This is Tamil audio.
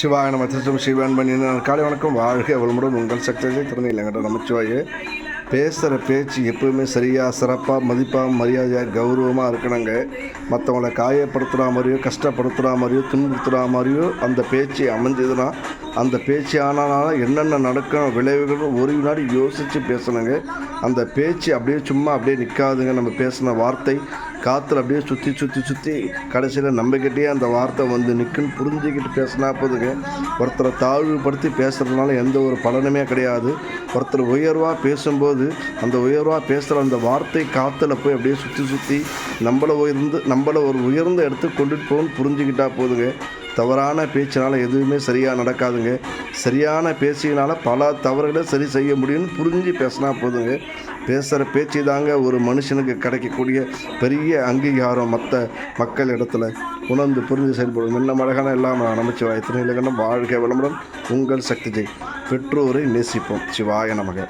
சிவாய நம்ம திருச்சம் சிவன் பண்ணின காலை வணக்கம். வாழ்க வளமுடன் உங்கள் சக்தியை திறனை இல்லைங்கிட்ட நமச்சிவாயே பேசுகிற பேச்சு எப்பவுமே சரியாக சிறப்பாக மதிப்பாக மரியாதையாக கௌரவமாக இருக்கணுங்க. மற்றவங்கள காயப்படுத்துகிற மாதிரியோ கஷ்டப்படுத்துகிற மாதிரியோ துன்புறுத்துகிற மாதிரியோ அந்த பேச்சு அமைஞ்சதுன்னா அந்த பேச்சு ஆனாலும் என்னென்ன நடக்கணும் விளைவுகளும் ஒரு வினாடி யோசித்து பேசணுங்க. அந்த பேச்சு அப்படியே சும்மா அப்படியே நிற்காதுங்க நம்ம பேசின வார்த்தை காற்றுல அப்படியே சுற்றி சுற்றி சுற்றி கடைசியில் நம்பிக்கிட்டே அந்த வார்த்தை வந்து நிற்குன்னு புரிஞ்சுக்கிட்டு பேசினா போதுங்க. ஒருத்தரை தாழ்வுபடுத்தி பேசுகிறதுனால எந்த ஒரு பலனுமே கிடையாது. ஒருத்தர் உயர்வாக பேசும்போது அந்த உயர்வாக பேசுகிற அந்த வார்த்தை காற்றுல போய் அப்படியே சுற்றி சுற்றி நம்மளை உயர்ந்து நம்மளை ஒரு உயர்ந்த இடத்துக்கு கொண்டுட்டு போகணும்னு புரிஞ்சுக்கிட்டா போதுங்க. தவறான பேச்சினால் எதுவுமே சரியாக நடக்காதுங்க. சரியான பேச்சினால் பல தவறுகளை சரி செய்ய முடியும்னு புரிஞ்சு பேசினா போதுங்க. பேசுகிற பேச்சு தாங்க ஒரு மனுஷனுக்கு கிடைக்கக்கூடிய பெரிய அங்கீகாரம் மற்ற மக்கள் இடத்துல உணர்ந்து புரிந்து செயல்படும். இன்னும் அழகான எல்லாம் நமச்சு வாய்த்தினை வாழ்க விளம்பரம் உங்கள் சக்தி ஜெய். பெற்றோரை நேசிப்போம். சிவாய நமக.